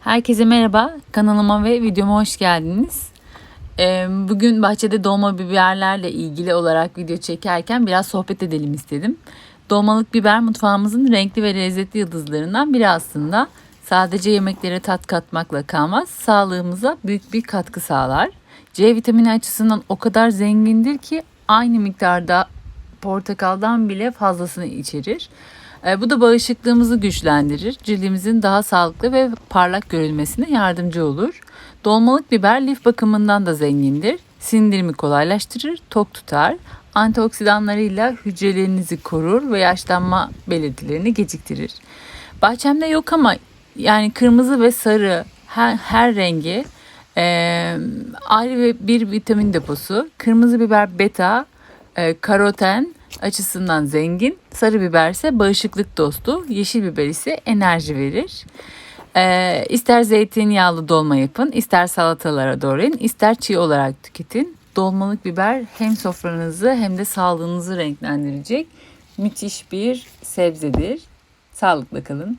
Herkese merhaba. Kanalıma ve videoma hoş geldiniz. Ee, Bugün bahçede dolma biberlerle ilgili olarak video çekerken biraz sohbet edelim istedim. Dolmalık biber mutfağımızın renkli ve lezzetli yıldızlarından biri aslında. Sadece yemeklere tat katmakla kalmaz, sağlığımıza büyük bir katkı sağlar. C vitamini açısından o kadar zengindir ki aynı miktarda portakaldan bile fazlasını içerir. E, Bu da bağışıklığımızı güçlendirir. Cildimizin daha sağlıklı ve parlak görülmesine yardımcı olur. Dolmalık biber lif bakımından da zengindir. Sindirimi kolaylaştırır, tok tutar. Antioksidanlarıyla hücrelerinizi korur ve yaşlanma belirtilerini geciktirir. Bahçemde yok ama yani kırmızı ve sarı her, her rengi e, ayrı bir vitamin deposu. Kırmızı biber beta, e, karoten açısından zengin. Sarı biber ise bağışıklık dostu. Yeşil biber ise enerji verir. E, ister zeytinyağlı dolma yapın, ister salatalara doğrayın, ister çiğ olarak tüketin. Dolmalık biber hem sofranızı hem de sağlığınızı renklendirecek müthiş bir sebzedir. Sağlıkla kalın.